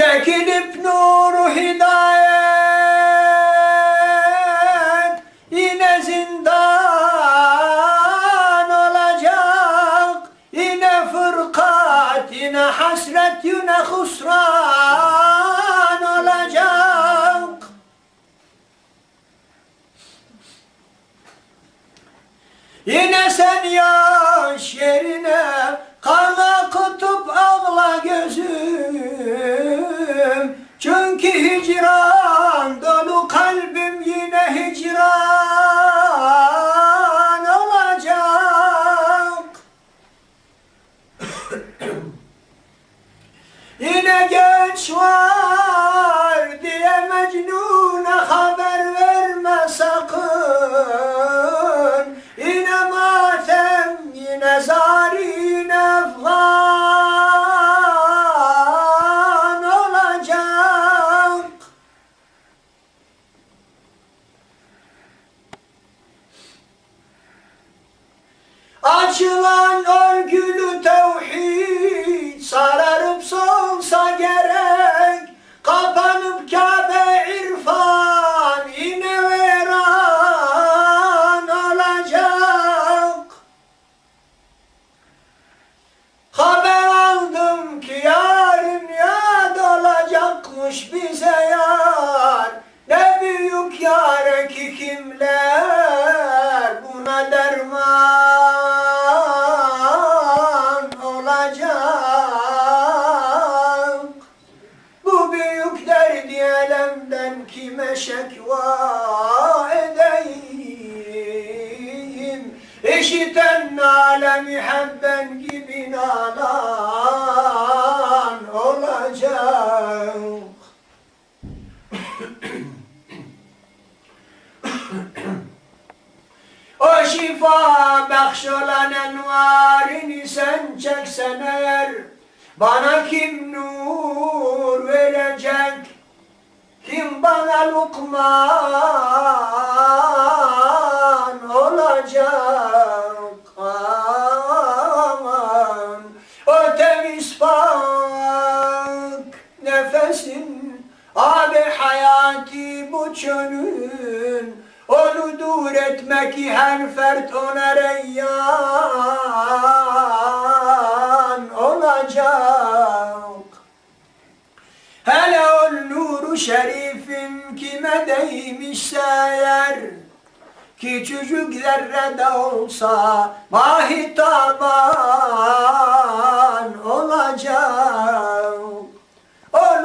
Çekilip nuru hidayet Yine zindan olacak. Yine fırkat, yine hasret, yine husran olacak. Yine sen yaş yerine kan akıtıp ağla gözüm tchau! Dolacakmış bize yar. Ne büyük yar ki kimler? Buna derman olacak. Bu büyük derdi elemden kime şekva edeyim? İşiten alemi hebben gibi nalan olacak O şifa bakş olan envarini sen çeksen eğer Bana kim nur verecek? Kim bana lukman olacak? Aman O temiz pak nefesin Abi hayati bu çölün onu dur etmek ki her fert ona reyyan olacak. Hele o nuru şerifim kime değmişse eğer Küçücük zerre de olsa mahitaban olacak.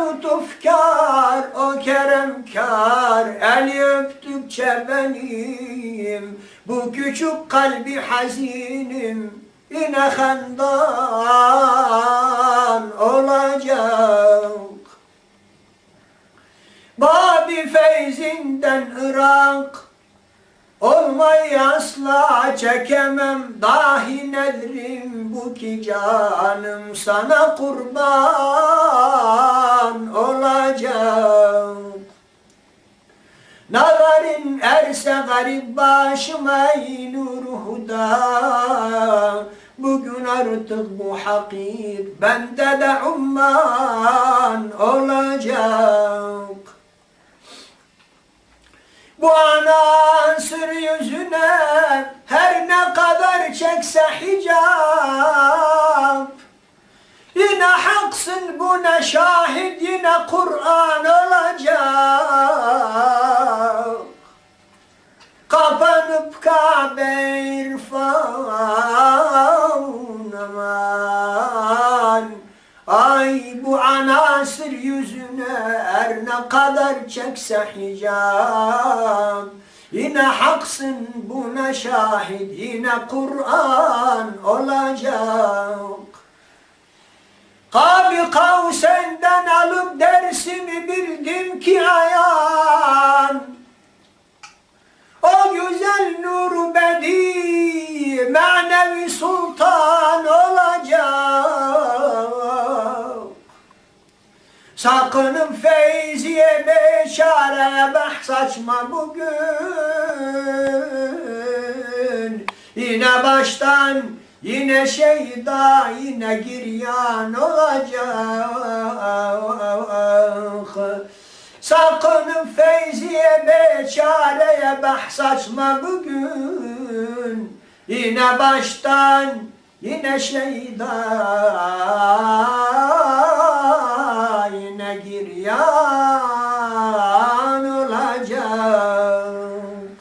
Lütufkar, o keremkar, el öptükçe benim Bu küçük kalbi hazinim. Yine handan olacak. Babi feyzinden Irak Olmayı asla çekemem dahi nedrim bu ki canım sana kurban olacak. Nazarin erse garip başıma nur huda Bugün artık bu hakik bende de umman olacak. Bu anasır çekse hicap Yine haksın buna şahit yine Kur'an olacak. Kapanıp Kabe irfan aman. Ay bu anasır yüzüne er ne kadar çekse hicab Yine haksın buna şahit yine Kur'an olacak. Kabi Kavsen'den alıp dersimi bildim ki ayan. O güzel nuru bedi manevi sultan olacak. Sakınım feyziye çare bahs açma bugün. Yine baştan yine şeyda yine giryan olacak. Sakın feyziye beçareye bahs açma bugün. Yine baştan yine şeyda.